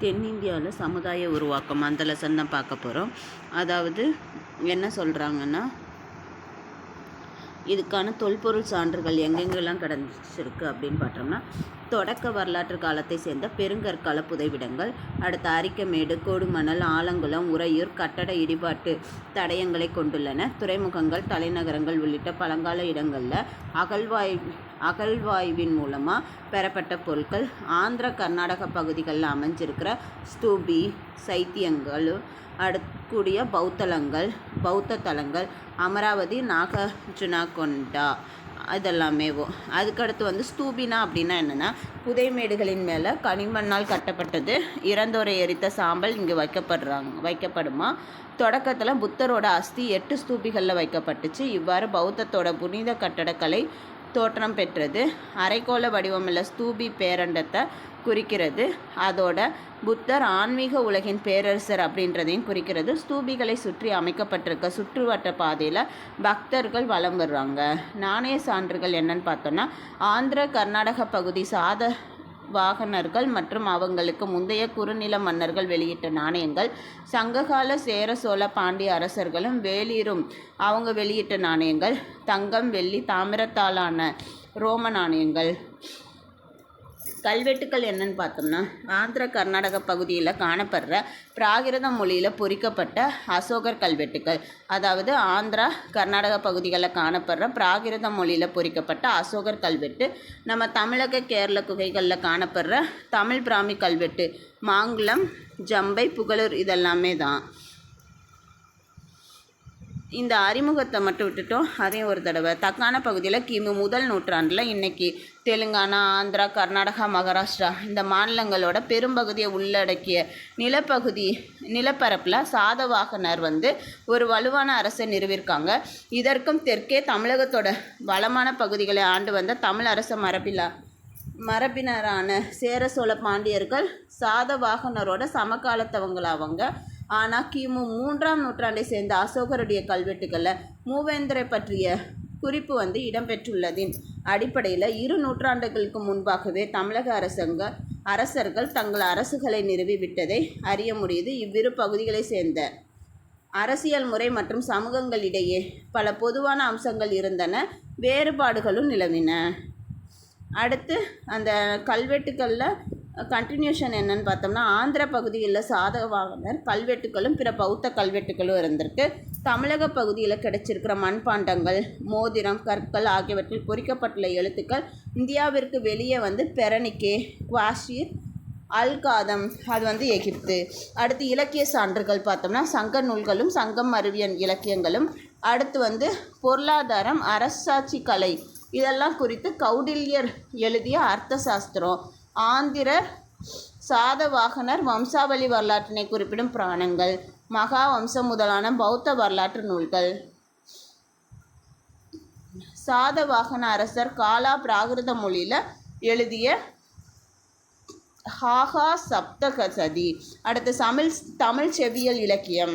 தென்னிந்தியாவில் சமுதாய உருவாக்கம் அந்த லெசன் தான் பார்க்க போகிறோம் அதாவது என்ன சொல்கிறாங்கன்னா இதுக்கான தொல்பொருள் சான்றுகள் எங்கெங்கெல்லாம் கிடச்சிருக்கு அப்படின்னு பார்த்தோம்னா தொடக்க வரலாற்று காலத்தை சேர்ந்த பெருங்கற்கால புதைவிடங்கள் அடுத்த அரிக்கமேடு கோடுமணல் ஆலங்குளம் உறையூர் கட்டட இடிபாட்டு தடயங்களை கொண்டுள்ளன. துறைமுகங்கள் தலைநகரங்கள் உள்ளிட்ட பழங்கால இடங்களில் அகழ்வாய் அகழ்வாய்வின் மூலமாக பெறப்பட்ட பொருட்கள் ஆந்திர கர்நாடக பகுதிகளில் அமைஞ்சிருக்கிற ஸ்தூபி சைத்தியங்கள் அடுக்கூடிய பௌத்தலங்கள் பௌத்த தலங்கள் அமராவதி நாகார்ஜுனாகொண்டா இதெல்லாமேவோ அதுக்கடுத்து வந்து ஸ்தூபினா அப்படின்னா என்னென்னா புதைமேடுகளின் மேலே கனிமண்ணால் கட்டப்பட்டது இறந்தோரை எரித்த சாம்பல் இங்கே வைக்கப்படுறாங்க வைக்கப்படுமா? தொடக்கத்தில் புத்தரோட அஸ்தி எட்டு ஸ்தூபிகளில் வைக்கப்பட்டுச்சு இவ்வாறு பௌத்தத்தோட புனித கட்டடக்கலை தோற்றம் பெற்றது. அரைக்கோள வடிவமுள்ள ஸ்தூபி பேரண்டத்தை குறிக்கிறது. அதோட புத்தர் ஆன்மீக உலகின் பேரரசர் அப்படின்றதையும் குறிக்கிறது. ஸ்தூபிகளை சுற்றி அமைக்கப்பட்டிருக்க சுற்றுவட்ட பாதையில் பக்தர்கள் வலம் வர்றாங்க. நாணய சான்றுகள் என்னன்னு பார்த்தோன்னா ஆந்திர கர்நாடக பகுதி சாத வாகனர்கள் மற்றும் அவங்களுக்கு முந்தைய குறுநில மன்னர்கள் வெளியிட்ட நாணயங்கள் சங்ககால சேர சோழ பாண்டிய அரசர்களும் வேலீரும் அவங்க வெளியிட்ட நாணயங்கள் தங்கம் வெள்ளி தாமிரத்தாலான ரோம நாணயங்கள். கல்வெட்டுக்கள் என்னன்னு பார்த்தோம்னா ஆந்திர கர்நாடக பகுதியில் காணப்படுற பிராகிருத மொழியில் பொறிக்கப்பட்ட அசோகர் கல்வெட்டுக்கள். அதாவது ஆந்திரா கர்நாடக பகுதிகளில் காணப்படுற பிராகிருத மொழியில் பொறிக்கப்பட்ட அசோகர் கல்வெட்டு நம்ம தமிழக கேரள குகைகளில் காணப்படுற தமிழ் பிராமி கல்வெட்டு மாங்குளம் ஜம்பை புகழூர் இதெல்லாமே தான். இந்த அறிமுகத்தை மட்டும் விட்டுட்டோம். அதையும் ஒரு தடவை. தக்கான பகுதியில் கிமு முதல் நூற்றாண்டில் இன்றைக்கி தெலுங்கானா ஆந்திரா கர்நாடகா மகாராஷ்டிரா இந்த மாநிலங்களோட பெரும்பகுதியை உள்ளடக்கிய நிலப்பகுதி நிலப்பரப்பில் சாதவாகனர் வந்து ஒரு வலுவான அரசை நிறுவியிருக்காங்க. இதற்கும் தெற்கே தமிழகத்தோட வளமான பகுதிகளை ஆண்டு வந்த தமிழ் அரச மரபிலா மரபினரான சேர சோழ பாண்டியர்கள் சாதவாகனரோட சமகாலத்தவங்களாவங்க. ஆனால் கிமு மூன்றாம் நூற்றாண்டை சேர்ந்த அசோகருடைய கல்வெட்டுகளில் மூவேந்தரை பற்றிய குறிப்பு வந்து இடம்பெற்றுள்ளதின் அடிப்படையில் இரு நூற்றாண்டுகளுக்கு முன்பாகவே தமிழக அரசங்க அரசர்கள் தங்கள் அரசுகளை நிறுவி விட்டதை அறிய முடியுது. இவ்விரு பகுதிகளை சேர்ந்த அரசியல் முறை மற்றும் சமூகங்களிடையே பல பொதுவான அம்சங்கள் இருந்தன. வேறுபாடுகளும் நிலவின. அடுத்து அந்த கல்வெட்டுகளில் கண்டினியூஷன் என்னன்னு பார்த்தோம்னா ஆந்திர பகுதியில் சாதகவாகனர் கல்வெட்டுகளும் பிற பௌத்த கல்வெட்டுகளும் இருந்திருக்கு. தமிழக பகுதியில் கிடைச்சிருக்கிற மண்பாண்டங்கள் மோதிரம் கற்கள் ஆகியவற்றில் பொறிக்கப்பட்டுள்ள எழுத்துக்கள் இந்தியாவிற்கு வெளியே வந்து பெரணிக்கே குவாஷீர் அல்காதம் அது வந்து எகிப்து. அடுத்து இலக்கிய சான்றுகள் பார்த்தோம்னா சங்க நூல்களும் சங்கம் அறிவியல் இலக்கியங்களும். அடுத்து வந்து பொருளாதாரம் அரசாட்சி கலை. இதெல்லாம் குறித்து கௌடில்யர் எழுதிய அர்த்த சாஸ்திரம் ஆந்திரர் சாதவாகனர் வம்சாவளி வரலாற்றினை குறிப்பிடும் புராணங்கள். மகா வம்சம் முதலான பௌத்த வரலாற்று நூல்கள். சாதவாகன அரசர் காலா பிராகிருத மொழியில் எழுதிய ஹாகா சப்தகசதி அடுத்து தமிழ் தமிழ் செவியல் இலக்கியம்.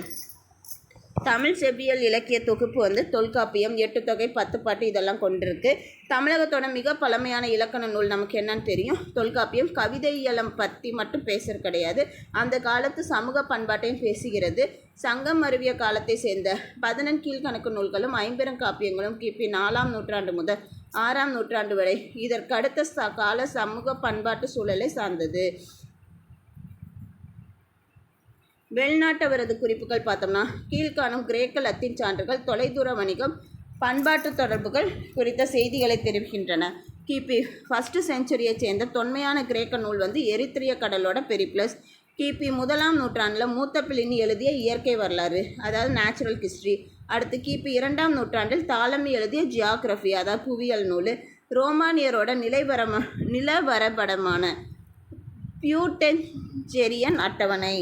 தமிழ் செவ்வியல் இலக்கிய தொகுப்பு வந்து தொல்காப்பியம் எட்டு தொகை பத்து பாட்டு இதெல்லாம் கொண்டிருக்கு. தமிழகத்தோட மிக பழமையான இலக்கண நூல் நமக்கு என்னன்னு தெரியும்? தொல்காப்பியம். கவிதை இயலம் பற்றி மட்டும் பேசுறது கிடையாது. அந்த காலத்து சமூக பண்பாட்டையும் பேசுகிறது. சங்கம் அருவிய காலத்தை சேர்ந்த பதினெண் கீழ்கணக்கு நூல்களும் ஐம்பெருங்காப்பியங்களும் கிபி நாலாம் நூற்றாண்டு முதல் ஆறாம் நூற்றாண்டு வரை இதற்கடுத்த ச கால சமூக பண்பாட்டு சூழலை சார்ந்தது. வெளிநாட்டவரது குறிப்புகள் பார்த்தோம்னா கீழ்காணும் கிரேக்க லத்தீன் சான்றுகள் தொலைதூர வணிகம் பண்பாட்டு தொடர்புகள் குறித்த செய்திகளை தெரிவிக்கின்றன. கிபி ஃபஸ்ட்டு செஞ்சுரியை சேர்ந்த தொன்மையான கிரேக்க நூல் வந்து எரித்திரிய கடலோட பெரிப்ளஸ். கிபி முதலாம் நூற்றாண்டில் மூத்த பிளினி எழுதிய இயற்கை வரலாறு அதாவது நேச்சுரல் ஹிஸ்ட்ரி அடுத்து கிபி இரண்டாம் நூற்றாண்டில் தாளமி எழுதிய ஜியாகிரஃபி அதாவது புவியியல் நூல். ரோமானியரோட நிலைவரம நிலவரபடமான பியூட்டென்ஜெரியன் அட்டவணை.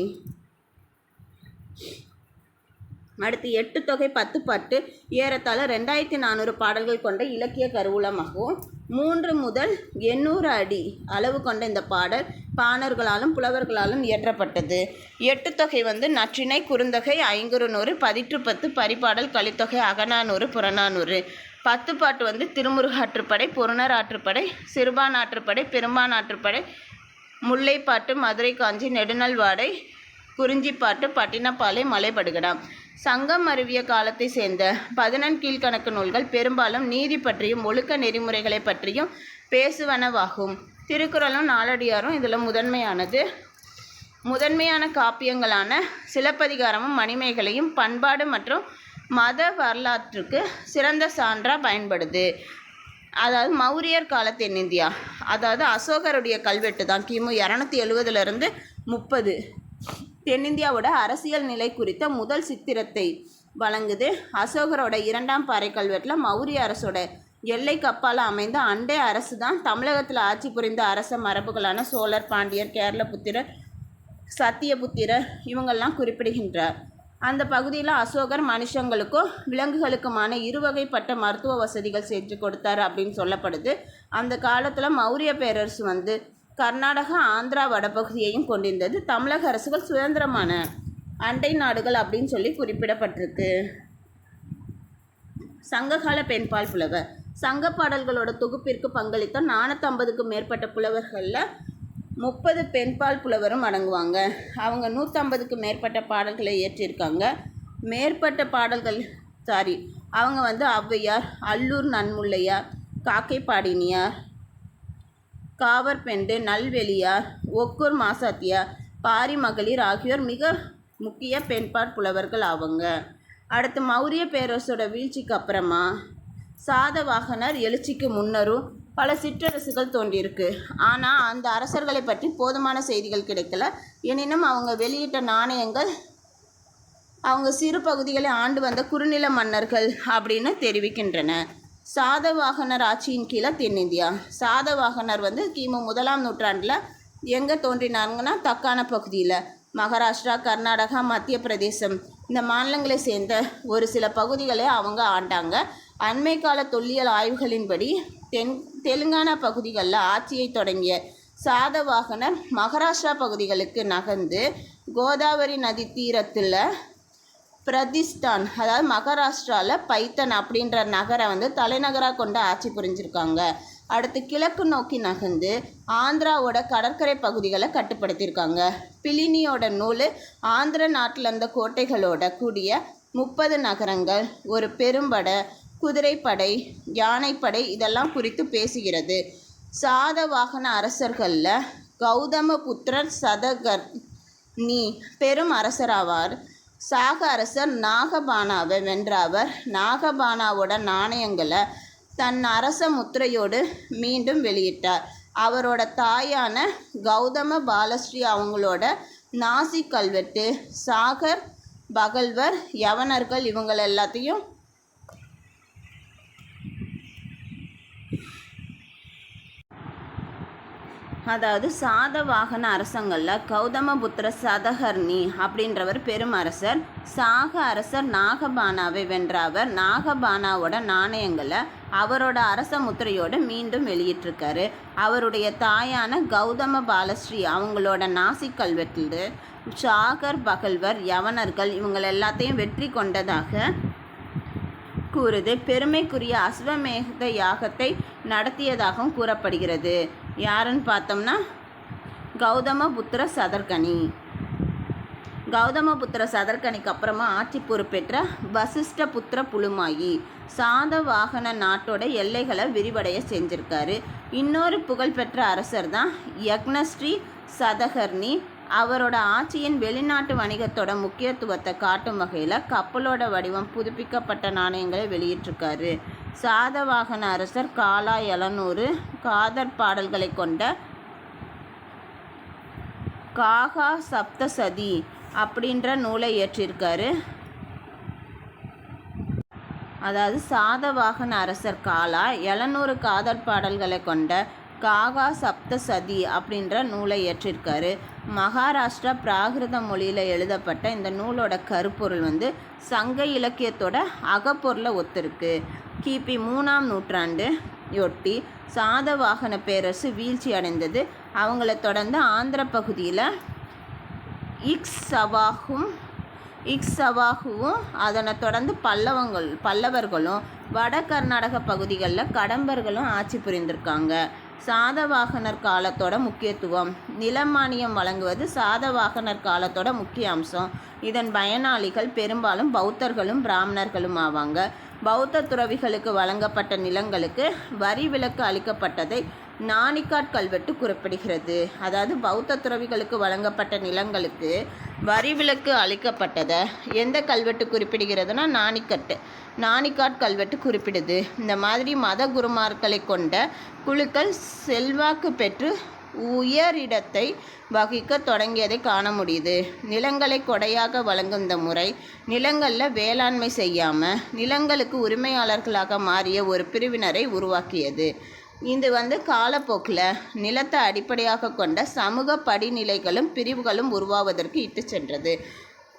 அடுத்து எட்டு தொகை பத்து பாட்டு ஏறத்தாழ ரெண்டாயிரத்தி நானூறு பாடல்கள் கொண்ட இலக்கிய கருவூலமாகவும் மூன்று முதல் எண்ணூறு அடி அளவு கொண்ட இந்த பாடல் பாணர்களாலும் புலவர்களாலும் இயற்றப்பட்டது. எட்டு தொகை வந்து நற்றிணை குறுந்தொகை ஐங்குறுநூறு பதிற்று பத்து பரிபாடல் கலித்தொகை அகநானூறு புறநானூறு. பத்து பாட்டு வந்து திருமுருகாற்றுப்படை பொருணர் ஆற்றுப்படை சிறுபான் ஆற்றுப்படை பெரும்பான் ஆற்றுப்படை முல்லைப்பாட்டு மதுரை காஞ்சி நெடுநல்வாடை குறிஞ்சிப்பாட்டு பட்டினப்பாலை மலைபடுகடாம் சங்கம் அருவிய காலத்தை சேர்ந்த பதினெண் கீழ்க்கணக்கு நூல்கள் பெரும்பாலும் நீதி பற்றியும் ஒழுக்க நெறிமுறைகளை பற்றியும் பேசுவனவாகும். திருக்குறளும் நாலடியாரும் இதில் முதன்மையானது. முதன்மையான காப்பியங்களான சிலப்பதிகாரமும் மணிமேகலையும் பண்பாடு மற்றும் மத வரலாற்றுக்கு சிறந்த சான்றாக பயன்படுது. அதாவது மௌரியர் கால தென்னிந்தியா அதாவது அசோகருடைய கல்வெட்டு தான். கிமு இரநூத்தி எழுவதுலேருந்து முப்பது. தென்னிந்தியாவோட அரசியல் நிலை குறித்த முதல் சித்திரத்தை வழங்குது. அசோகரோட இரண்டாம் பாறை கல்வெட்டில் மௌரிய அரசோட எல்லைக்கு அப்பால் அமைந்த அண்டை அரசு தான் தமிழகத்தில் ஆட்சி புரிந்த அரச மரபுகளான சோழர் பாண்டியர் கேரளபுத்திரர் சத்தியபுத்திரர் இவங்கெல்லாம் குறிப்பிடுகின்றார். அந்த பகுதியில் அசோகர் மனுஷங்களுக்கும் விலங்குகளுக்குமான இருவகைப்பட்ட மருத்துவ வசதிகள் செஞ்சு கொடுத்தார் அப்படின்னு சொல்லப்படுது. அந்த காலத்தில் மௌரிய பேரரசு வந்து கர்நாடகா ஆந்திரா வடபகுதியையும் கொண்டிருந்தது. தமிழக அரசுகள் சுதந்திரமான அண்டை நாடுகள் அப்படின்னு சொல்லி குறிப்பிடப்பட்டிருக்கு. சங்ககால பெண்பால் புலவர். சங்க பாடல்களோட தொகுப்பிற்கு பங்களித்த நானூற்றம்பதுக்கும் மேற்பட்ட புலவர்களில் முப்பது பெண்பால் புலவரும் அடங்குவாங்க. அவங்க நூற்றம்பதுக்கு மேற்பட்ட பாடல்களை இயற்றியிருக்காங்க. மேற்பட்ட பாடல்கள் சாரி அவங்க வந்து ஔவையார் அல்லூர் நன்முள்ளையார் காக்கை பாடினியார் காவற்பெண்டு நல்வெளியார் ஒக்கூர் மாசாத்தியார் பாரி மகளிர் ஆகியோர் மிக முக்கிய பெண்பாட் புலவர்கள் ஆவாங்க. அடுத்து மௌரிய பேரரசோட வீழ்ச்சிக்கு அப்புறமா சாதவாகனர் எழுச்சிக்கு முன்னரும் பல சிற்றரசுகள் தோன்றியிருக்கு. ஆனால் அந்த அரசர்களை பற்றி போதுமான செய்திகள் கிடைக்கல. எனினும் அவங்க வெளியிட்ட நாணயங்கள் அவங்க சிறு பகுதிகளை ஆண்டு வந்த குறுநில மன்னர்கள் அப்படின்னு தெரிவிக்கின்றன. சாதவாகனர் ஆட்சியின் கீழே தென்னிந்தியா. சாதவாகனர் வந்து கிமு முதலாம் நூற்றாண்டில் எங்கே தோன்றினாங்கன்னா தக்கான பகுதியில். மகாராஷ்டிரா கர்நாடகா மத்திய பிரதேசம். இந்த மாநிலங்களை சேர்ந்த ஒரு சில பகுதிகளை அவங்க ஆண்டாங்க. அண்மை கால தொல்லியல் ஆய்வுகளின்படி தென் தெலுங்கானா பகுதிகளில் ஆட்சியை தொடங்கிய சாதவாகனர் மகாராஷ்டிரா பகுதிகளுக்கு நகர்ந்து கோதாவரி நதி தீரத்தில் பிரதிஷ்டான் அதாவது மகாராஷ்டிராவில் பைத்தன் அப்படின்ற நகரை வந்து தலைநகராக கொண்டு ஆட்சி புரிஞ்சிருக்காங்க. அடுத்து கிழக்கு நோக்கி நகர்ந்து ஆந்திராவோட கடற்கரை பகுதிகளை கட்டுப்படுத்தியிருக்காங்க. பிலினியோட நூல் ஆந்திர நாட்டில் இருந்த கோட்டைகளோட கூடிய முப்பது நகரங்கள் ஒரு பெரும்படை குதிரைப்படை யானைப்படை இதெல்லாம் குறித்து பேசுகிறது. சாதவாகன அரசர்களில் கௌதமபுத்திரர் சதகர் நீ பெரும் அரசராவார். சாக அரசர் நாகபானாவை வென்ற அவர் நாகபானாவோட நாணயங்களை தன் அரச முத்திரையோடு மீண்டும் வெளியிட்டார். அவரோட தாயான கௌதம பாலஸ்ரீ அவங்களோட நாசி கல்வெட்டு சாகர் பகல்வர் யவனர்கள் இவங்கள் எல்லாத்தையும் அதாவது சாதவாகன அரசங்களில் கௌதமபுத்திர சதகர்ணி அப்படின்றவர் பெரும் அரசர். சாக அரசர் நாகபானாவை வென்ற அவர். நாகபானாவோட நாணயங்களை அவரோட அரச முத்திரையோடு மீண்டும் வெளியிட்டிருக்காரு. அவருடைய தாயான கௌதம பாலஸ்ரீ அவங்களோட நாசிக் கல்வெட்டு சாகர் பகல்வர் யவனர்கள் இவங்கள் எல்லாத்தையும் வெற்றி கொண்டதாக கூறுது. பெருமைக்குரிய அஸ்வமேத யாகத்தை நடத்தியதாகவும் கூறப்படுகிறது. யாருன்னு பார்த்தோம்னா கௌதமபுத்திர சதர்கனி. கௌதமபுத்திர சதர்கனிக்கு அப்புறமா ஆட்சி பொறுப்பேற்ற வசிஷ்ட புத்திர புலுமாயி சாதவாகன நாட்டோட எல்லைகளை விரிவடைய செஞ்சிருக்காரு. இன்னொரு புகழ்பெற்ற அரசர் தான் யக்னஸ்ரீ சதகர்ணி. அவரோட ஆட்சியின் வெளிநாட்டு வணிகத்தோட முக்கியத்துவத்தை காட்டும் வகையில் கப்பலோட வடிவம் புதுப்பிக்கப்பட்ட நாணயங்களை வெளியிட்டிருக்காரு. சாதவாகன அரசர் காலா எழுநூறு காதர் பாடல்களை கொண்ட காகா சப்தசதி அப்படின்ற நூலை இயற்றியிருக்காரு அதாவது சாதவாகன அரசர் காலா எழுநூறு காதல் பாடல்களை கொண்ட காகா சப்தசதி அப்படின்ற நூலை இயற்றிருக்காரு. மகாராஷ்டிரா பிராகிருத மொழியில் எழுதப்பட்ட இந்த நூலோட கருப்பொருள் வந்து சங்க இலக்கியத்தோட அகப்பொருளை ஒத்துருக்கு. கிபி மூணாம் நூற்றாண்டு ஒட்டி சாதவாகன பேரரசு வீழ்ச்சி அடைந்தது. அவங்கள தொடர்ந்து ஆந்திர பகுதியில் இக்ஸவாகும் இக்ஸவாகுவும் அதனை தொடர்ந்து பல்லவங்கள் பல்லவர்களும் வட கர்நாடக பகுதிகளில் கடம்பர்களும் ஆட்சி புரிந்திருக்காங்க. சாதவாகனர் காலத்தோட முக்கியத்துவம் நிலமானியம் வழங்குவது சாதவாகனர் காலத்தோட முக்கிய அம்சம். இதன் பயனாளிகள் பெரும்பாலும் பௌத்தர்களும் பிராமணர்களும் ஆவாங்க. பௌத்த துறவிகளுக்கு வழங்கப்பட்ட நிலங்களுக்கு வரி விலக்கு அளிக்கப்பட்டதை நாணிக்காட் கல்வெட்டு குறிப்பிடுகிறது. அதாவது பௌத்த துறவிகளுக்கு வழங்கப்பட்ட நிலங்களுக்கு வரி விலக்கு அளிக்கப்பட்டதை எந்த கல்வெட்டு குறிப்பிடுகிறதுனா நாணிக்கட்டு. நாணிக்காட் கல்வெட்டு குறிப்பிடுது. இந்த மாதிரி மத குருமார்களை கொண்ட குழுக்கள் செல்வாக்கு பெற்று உயரிடத்தை வகிக்க தொடங்கியதை காண முடியுது. நிலங்களை கொடையாக வழங்கும் இந்த முறை நிலங்களில் வேளாண்மை செய்யாமல் நிலங்களுக்கு உரிமையாளர்களாக மாறிய ஒரு பிரிவினரை உருவாக்கியது. இது வந்து காலப்போக்கில் நிலத்தை அடிப்படையாக கொண்ட சமூக படிநிலைகளும் பிரிவுகளும் உருவாவதற்கு இட்டு சென்றது.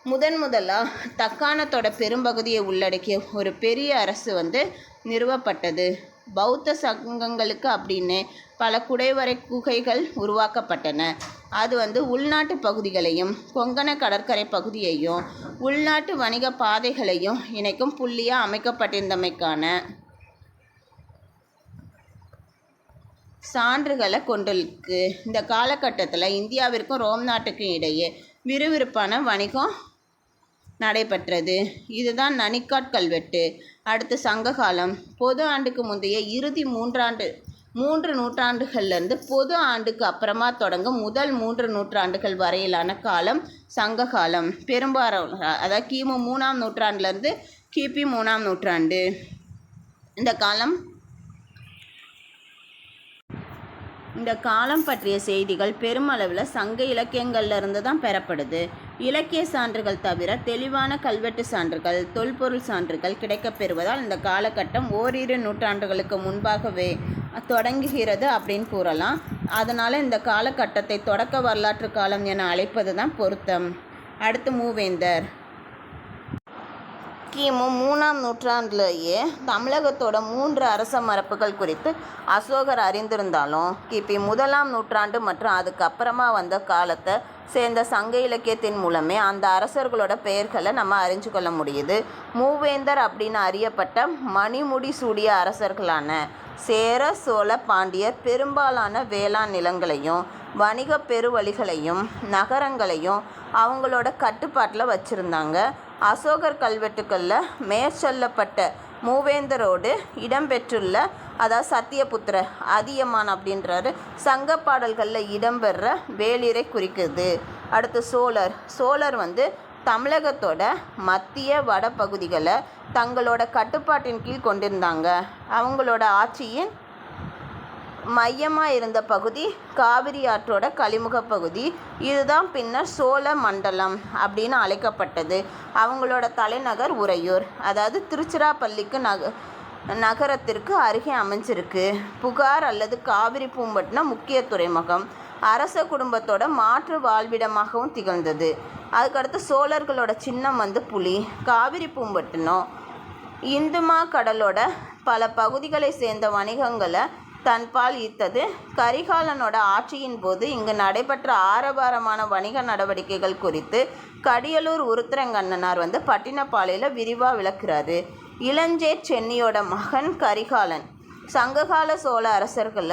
முதன் முதலாக தக்காணத்தோட பெரும்பகுதியை உள்ளடக்கிய ஒரு பெரிய அரசு வந்து நிறுவப்பட்டது. பௌத்த சங்கங்களுக்கு அப்படின்னு பல குடைவரை குகைகள் உருவாக்கப்பட்டன. அது வந்து உள்நாட்டு பகுதிகளையும் கொங்கண கடற்கரை பகுதியையும் உள்நாட்டு வணிக பாதைகளையும் இணைக்கும் புள்ளியாக அமைக்கப்பட்டிருந்தமைக்கான சான்றுகளை கொண்டிருக்கு. இந்த காலகட்டத்தில் இந்தியாவிற்கும் ரோம் நாட்டுக்கும் இடையே விறுவிறுப்பான வணிகம் நடைபெற்றது. இதுதான் நனிக்காட் கல்வெட்டு. அடுத்து சங்ககாலம். பொது ஆண்டுக்கு முந்தைய இறுதி மூன்றாண்டு மூன்று நூற்றாண்டுகள்லேருந்து பொது ஆண்டுக்கு அப்புறமா தொடங்கும் முதல் மூன்று நூற்றாண்டுகள் வரையிலான காலம் சங்க காலம் பெரும்பாலும் அதாவது கிமு மூணாம் நூற்றாண்டுலேருந்து கிபி மூணாம் நூற்றாண்டு. இந்த காலம் இந்த காலம் பற்றிய செய்திகள் பெருமளவில் சங்க இலக்கியங்கள்ல இருந்து தான் பெறப்படுது. இலக்கிய சான்றுகள் தவிர தெளிவான கல்வெட்டு சான்றுகள் தொல்பொருள் சான்றுகள் கிடைக்கப் பெறுவதால் இந்த காலகட்டம் ஓரிரு நூற்றாண்டுகளுக்கு முன்பாகவே தொடங்குகிறது அப்படின்னு கூறலாம். அதனால் இந்த காலகட்டத்தை தொடக்க வரலாற்று காலம் என அழைப்பது தான் பொருத்தம். அடுத்து மூவேந்தர். கிமு மூணாம் நூற்றாண்டுலேயே தமிழகத்தோட மூன்று அரச மரபுகள் குறித்து அசோகர் அறிந்திருந்தாலும் கிபி முதலாம் நூற்றாண்டு மற்றும் அதுக்கப்புறமா வந்த காலத்தை சேர்ந்த சங்க இலக்கியத்தின் மூலமே அந்த அரசர்களோட பெயர்களை நம்ம அறிஞ்சு கொள்ள முடியுது. மூவேந்தர் அப்படின்னு அறியப்பட்ட மணிமுடி சூடிய அரசர்களான சேர சோழ பாண்டியர் பெரும்பாலான வேளாண் நிலங்களையும் வணிக பெருவழிகளையும் நகரங்களையும் அவங்களோட கட்டுப்பாட்டில் வச்சுருந்தாங்க. அசோகர் கல்வெட்டுக்களில் மேற்சொல்லப்பட்ட மூவேந்தரோடு இடம்பெற்றுள்ள அதாவது சத்தியபுத்திர அதியமான் அப்படின்றாரு. சங்க பாடல்களில் இடம்பெற வேளிரை குறிக்குது. அடுத்து சோழர். சோழர் வந்து தமிழகத்தோட மத்திய வட பகுதிகளை தங்களோட கட்டுப்பாட்டின் கீழ் கொண்டிருந்தாங்க. அவங்களோட ஆட்சியின் மையமாக இருந்த பகுதி காவிரி ஆற்றோட கழிமுக பகுதி. இதுதான் பின்னர் சோழ மண்டலம் அப்படின்னு அழைக்கப்பட்டது. அவங்களோட தலைநகர் உறையூர். அதாவது திருச்சிராப்பள்ளிக்கு நக நகரத்திற்கு அருகே அமைஞ்சிருக்கு. புகார் அல்லது காவிரி பூம்பட்டினம் முக்கிய துறைமுகம். அரச குடும்பத்தோட மாற்று வாழ்விடமாகவும் திகழ்ந்தது. அதுக்கடுத்து சோழர்களோட சின்னம் வந்து புலி. காவிரி பூம்பட்டினம் இந்துமா கடலோட பல பகுதிகளை சேர்ந்த வணிகங்களை தன்பால் ஈர்த்தது. கரிகாலனோட ஆட்சியின் போது இங்கு நடைபெற்ற ஆரவாரமான வணிக நடவடிக்கைகள் குறித்து கடியலூர் உருத்திரங்கண்ணனார் வந்து பட்டினப்பாளையில் விரிவாக விளக்குறாரு. இளஞ்சே சென்னியோட மகன் கரிகாலன். சங்ககால சோழ அரசர்கள்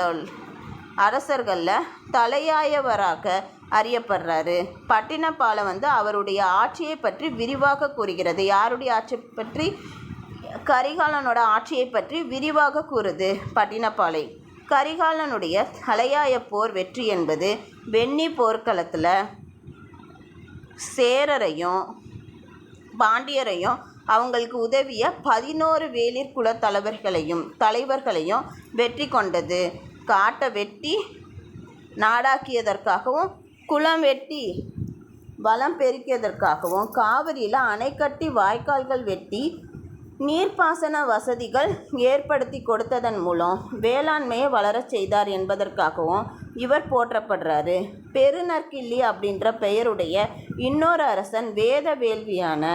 அரசர்களில் தலையாயவராக அறியப்படுறாரு. பட்டினப்பாலை வந்து அவருடைய ஆட்சியை பற்றி விரிவாக கூறுகிறது. யாருடைய ஆட்சி பற்றி கரிகாலனோட ஆட்சியை பற்றி விரிவாக கூறுது பட்டினப்பாலை. கரிகாலனுடைய தலையாய போர் வெற்றி என்பது வெண்ணி போர்க்களத்தில் சேரரையும் பாண்டியரையும் அவங்களுக்கு உதவிய பதினோரு வேளிர் குல தலைவர்களையும் தலைவர்களையும் வெற்றி கொண்டது. காட்டை வெட்டி நாடாக்கியதற்காகவும் குளம் வெட்டி வளம் பெருக்கியதற்காகவும் காவிரியில் அணை கட்டி வாய்க்கால்கள் வெட்டி நீர்ப்பாசன வசதிகள் ஏற்படுத்தி கொடுத்ததன் மூலம் வேளாண்மையை வளரச் செய்தார் என்பதற்காகவும் இவர் போற்றப்படுறாரு. பெருநற்கிள்ளி அப்படின்ற பெயருடைய இன்னொரு அரசன் வேத வேள்வியான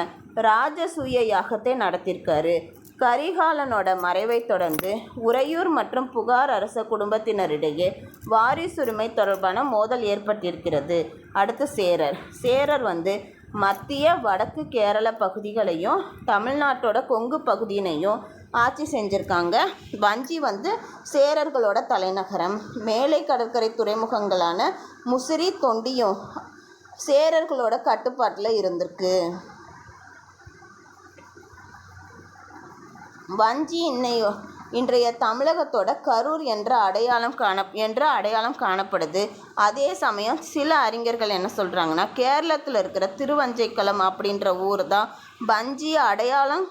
ராஜசூய யாகத்தை நடத்தியிருக்காரு. கரிகாலனோட மறைவை தொடர்ந்து உறையூர் மற்றும் புகார் அரச குடும்பத்தினரிடையே வாரிசுரிமை தொடர்பான மோதல் ஏற்பட்டிருக்கிறது. அடுத்து சேரர். சேரர் வந்து மத்திய வடக்கு கேரள பகுதிகளையும் தமிழ்நாட்டோட கொங்கு பகுதியினையும் ஆட்சி செஞ்சுருக்காங்க. வஞ்சி வந்து சேரர்களோட தலைநகரம். மேலை கடற்கரை துறைமுகங்களான முசிறி தொண்டியும் சேரர்களோட கட்டுப்பாட்டில் இருந்திருக்கு. வஞ்சி இன்னையோ இன்றைய தமிழகத்தோட கரூர் என்ற அடையாளம் காண என்ற அடையாளம் காணப்படுது. அதே சமயம் சில அறிஞர்கள் என்ன சொல்கிறாங்கன்னா கேரளத்தில் இருக்கிற திருவஞ்சைக்களம் அப்படின்ற ஊர் தான் வஞ்சி அடையாளம்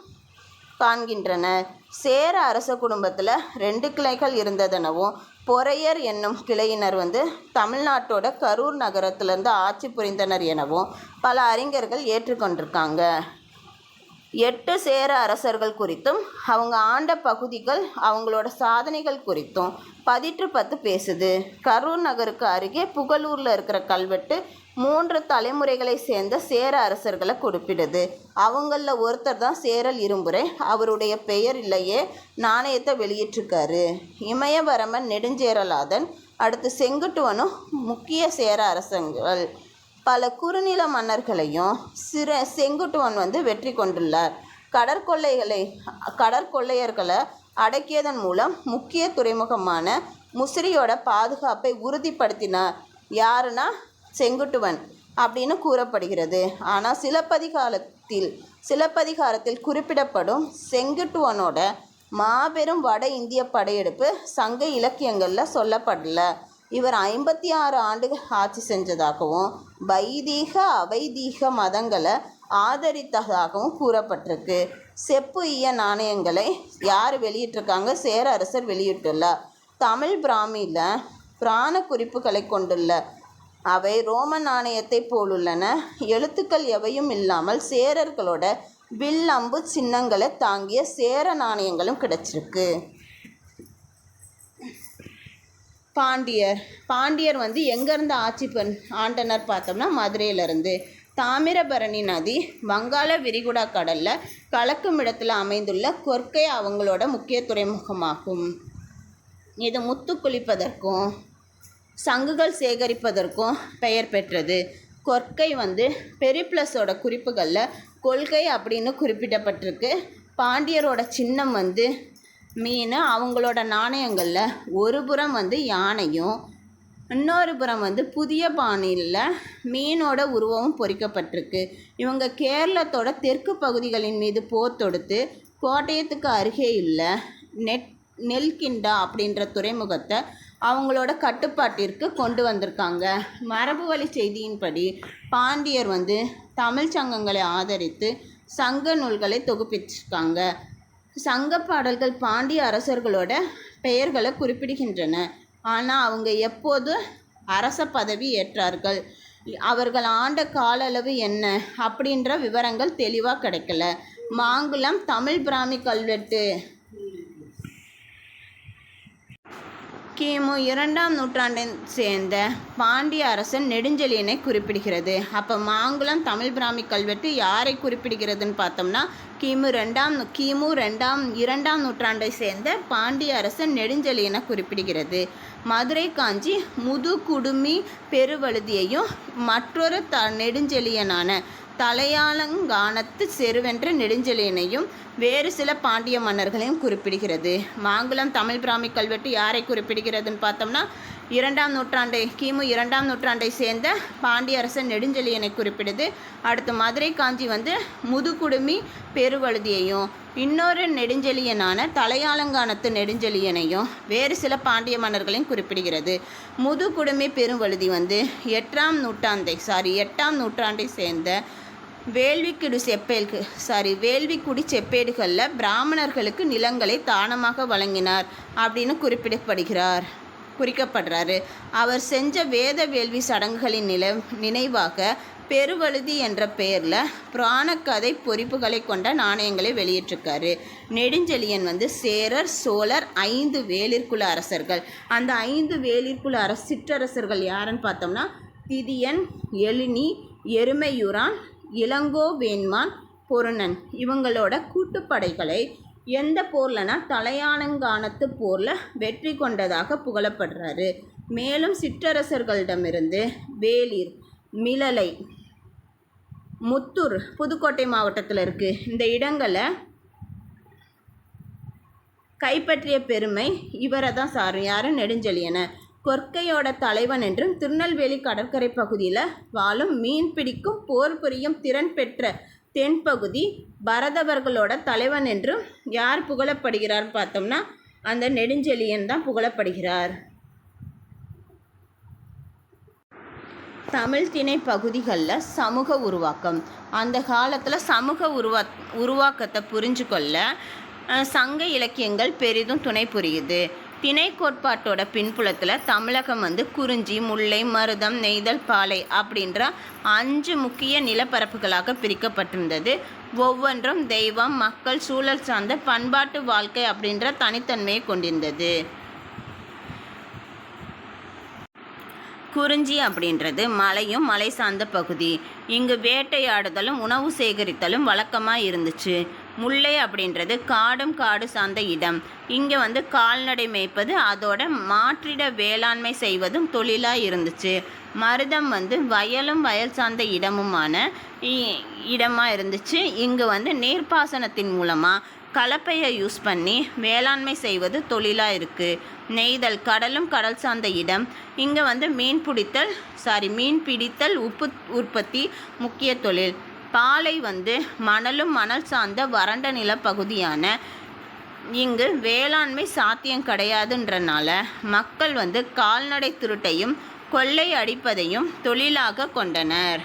காண்கின்றனர் சேர அரச குடும்பத்தில் ரெண்டு கிளைகள் இருந்ததெனவும் பொறையர் என்னும் கிளையினர் வந்து தமிழ்நாட்டோட கரூர் நகரத்திலிருந்து ஆட்சி புரிந்தனர் எனவும் பல அறிஞர்கள் ஏற்றுக்கொண்டிருக்காங்க. எட்டு சேர அரசர்கள் குறித்தும் அவங்க ஆண்ட பகுதிகள் அவங்களோட சாதனைகள் குறித்தும் பதிற்று பத்து பேசுது. கரூர் நகருக்கு அருகே புகழூரில் இருக்கிற கல்வெட்டு மூன்று தலைமுறைகளை சேர்ந்த சேர அரசர்களை குறிப்பிடுது. அவங்களில் ஒருத்தர் தான் சேரல் இரும்புரை. அவருடைய பெயர் இல்லையே நாணயத்தை வெளியிட்டிருக்காரு. இமயவரமன் நெடுஞ்சேரலாதன் அடுத்து செங்குட்டுவனும் முக்கிய சேர அரசங்கள். பல குறுநில மன்னர்களையும் சிற செங்குட்டுவன் வந்து வெற்றி கொண்டுள்ளார். கடற்கொள்ளைகளை கடற்கொள்ளையர்களை அடக்கியதன் மூலம் முக்கிய துறைமுகமான முசிறியோட பாதுகாப்பை உறுதிப்படுத்தினார். யாருன்னா செங்குட்டுவன் அப்படின்னு கூறப்படுகிறது. ஆனால் சிலப்பதிகாரத்தில் சிலப்பதிகாரத்தில் குறிப்பிடப்படும் செங்குட்டுவனோட மாபெரும் வட இந்திய படையெடுப்பு சங்க இலக்கியங்களில் சொல்லப்படல. இவர் ஐம்பத்தி ஆறு ஆண்டுகள் ஆட்சி செஞ்சதாகவும் வைதீக அவைதீக மதங்களை ஆதரித்ததாகவும் கூறப்பட்டிருக்கு. செப்பு ஈய நாணயங்களை யார் வெளியிட்டிருக்காங்க? சேர அரசர் வெளியிட்டுள்ளார் தமிழ் பிராமியில் பிராண குறிப்புகளை கொண்டுள்ள அவை ரோம நாணயத்தை போலுள்ளன. எழுத்துக்கள் எவையும் இல்லாமல் சேரர்களோட வில் அம்பு சின்னங்களை தாங்கிய சேர நாணயங்களும் கிடைச்சிருக்கு. பாண்டியர். பாண்டியர் வந்து எங்கேருந்து ஆட்சி பண் ஆண்டனர் பார்த்தோம்னா மதுரையிலேருந்து. தாமிரபரணி நதி வங்காள விரிகுடா கடலில் கலக்கும் இடத்துல அமைந்துள்ள கொர்க்கை அவங்களோட முக்கிய துறைமுகமாகும். இது முத்து குளிப்பதற்கும் சங்குகள் சேகரிப்பதற்கும் பெயர் பெற்றது. கொர்க்கை வந்து பெரிப்ளஸோட குறிப்புகளில் கொள்கை அப்படின்னு குறிப்பிடப்பட்டிருக்கு. பாண்டியரோட சின்னம் வந்து மீன் அவங்களோட நாணயங்களில் ஒரு புறம் வந்து யானையும் இன்னொரு புறம் வந்து புதிய பாணியில் மீனோட உருவமும் பொறிக்கப்பட்டிருக்கு. இவங்க கேரளத்தோட தெற்கு பகுதிகளின் மீது போர் தொடுத்து கோட்டயத்துக்கு அருகே உள்ள நெட் நெல்கிண்டா அப்படின்ற துறைமுகத்தை அவங்களோட கட்டுப்பாட்டிற்கு கொண்டு வந்திருக்காங்க. மரபு வழி செய்தியின்படி பாண்டியர் வந்து தமிழ் சங்கங்களை ஆதரித்து சங்க நூல்களை தொகுப்பிச்சிருக்காங்க. சங்க பாடல்கள் பாண்டிய அரசர்களோட பெயர்களை குறிப்பிடுகின்றன. ஆனால் அவங்க எப்போது அரச பதவி ஏற்றார்கள்? அவர்கள் ஆண்ட கால அளவு என்ன? அப்படின்ற விவரங்கள் தெளிவாக கிடைக்கல. மாங்குளம் தமிழ் பிராமி கல்வெட்டு. கிமு இரண்டாம் நூற்றாண்டை சேர்ந்த பாண்டிய அரசன் நெடுஞ்செழியனை குறிப்பிடுகிறது. அப்போ மாங்குளம் தமிழ் பிராமி கல்வெட்டு யாரை குறிப்பிடுகிறதுன்னு பார்த்தோம்னா கிமு ரெண்டாம் கிமு ரெண்டாம் இரண்டாம் நூற்றாண்டை சேர்ந்த பாண்டிய அரசன் நெடுஞ்செழியனை குறிப்பிடுகிறது. மதுரை காஞ்சி முதுகுடுமி பெருவழுதியையும் மற்றொரு த நெடுஞ்செழியனான தலையாலங்கானத்து செருவென்ற நெடுஞ்செழியனையும் வேறு சில பாண்டிய மன்னர்களையும் குறிப்பிடுகிறது. மாங்குளம் தமிழ் பிராமி கல்வெட்டு யாரை குறிப்பிடுகிறதுன்னு பார்த்தோம்னா இரண்டாம் நூற்றாண்டை கிமு இரண்டாம் நூற்றாண்டை சேர்ந்த பாண்டிய அரசன் நெடுஞ்செழியனை குறிப்பிடுது. அடுத்து மதுரை காஞ்சி வந்து முதுகுடுமி பெருவழுதியையும் இன்னொரு நெடுஞ்செழியனான தலையாலங்கானத்து நெடுஞ்செழியனையும் வேறு சில பாண்டிய மன்னர்களையும் குறிப்பிடுகிறது. முதுகுடுமி பெருவழுதி வந்து எட்டாம் நூற்றாண்டை சாரி எட்டாம் நூற்றாண்டை சேர்ந்த வேள்விக்குடி செப்பேடு சாரி வேள்விக்குடி செப்பேடுகளில் பிராமணர்களுக்கு நிலங்களை தானமாக வழங்கினார் அப்படின்னு குறிப்பிடப்படுகிறார் குறிக்கப்படுறாரு. அவர் செஞ்ச வேத வேள்வி சடங்குகளின் நில நினைவாக பெருவழுதி என்ற பெயரில் புராணக்கதை பொறிப்புகளை கொண்ட நாணயங்களை வெளியிட்டிருக்காரு. நெடுஞ்செழியன் வந்து சேரர் சோழர் ஐந்து வேலிற்குல அரசர்கள். அந்த ஐந்து வேலிற்குல அரச சிற்றரசர்கள் யாருன்னு பார்த்தோம்னா திதியன் எழினி எருமையுரான் இளங்கோ வேண்மான் பொருணன். இவங்களோட கூட்டுப்படைகளை எந்த போர்லனா தலையாலங்கானத்து போரில் வெற்றி கொண்டதாக புகழப்படுறாரு. மேலும் சிற்றரசர்களிடமிருந்து வேலிர் மிளலை முத்தூர் புதுக்கோட்டை மாவட்டத்தில் இருக்குது இந்த இடங்களை கைப்பற்றிய பெருமை இவரை தான் சாரும் யாரு? நெடுஞ்செழியனை. கொற்கையோட தலைவன் என்றும் திருநெல்வேலி கடற்கரை பகுதியில் வாழும் மீன் பிடிக்கும் போர் புரியும் திறன் பெற்ற தென்பகுதி பரதவர்களோட தலைவன் என்றும் யார் புகழப்படுகிறார் பார்த்தோம்னா அந்த நெடுஞ்செழியன் தான் புகழப்படுகிறார். தமிழ் திணை பகுதிகளில் சமூக உருவாக்கம். அந்த காலத்தில் சமூக உருவா உருவாக்கத்தை புரிஞ்சு கொள்ள சங்க இலக்கியங்கள் பெரிதும் துணை புரியுது. திணை கோட்பாட்டோட பின்புலத்தில் தமிழகம் வந்து குறிஞ்சி முல்லை மருதம் நெய்தல் பாலை அப்படின்ற அஞ்சு முக்கிய நிலப்பரப்புகளாக பிரிக்கப்பட்டிருந்தது. ஒவ்வொன்றும் தெய்வம் மக்கள் சூழல் சார்ந்த பண்பாட்டு வாழ்க்கை அப்படின்ற தனித்தன்மையை கொண்டிருந்தது. குறிஞ்சி அப்படின்றது மலையும் மலை சார்ந்த பகுதி. இங்கு வேட்டையாடுதலும் உணவு சேகரித்தலும் வழக்கமாக இருந்துச்சு. முல்லை அப்படின்றது காடும் காடு சார்ந்த இடம். இங்கே வந்து கால்நடை மேய்ப்பது அதோட மாற்றிட வேளாண்மை செய்வதும் தொழிலாக இருந்துச்சு. மருதம் வந்து வயலும் வயல் சார்ந்த இடமுமான இ- இருந்துச்சு. இங்கு வந்து நீர்ப்பாசனத்தின் மூலமாக கலப்பையை யூஸ் பண்ணி வேளாண்மை செய்வது தொழிலாக இருக்குது நெய்தல் கடலும் கடல் சார்ந்த இடம். இங்கே வந்து மீன் பிடித்தல் சாரி மீன் பிடித்தல் உப்பு உற்பத்தி முக்கிய தொழில். பாலை வந்து மணலும் மணல் சார்ந்த வறண்ட நிலப்பகுதியான இங்கு வேளாண்மை சாத்தியம் கிடையாதுன்றனால மக்கள் வந்து கால்நடை திருட்டையும் கொள்ளை அடிப்பதையும் தொழிலாக கொண்டனர்.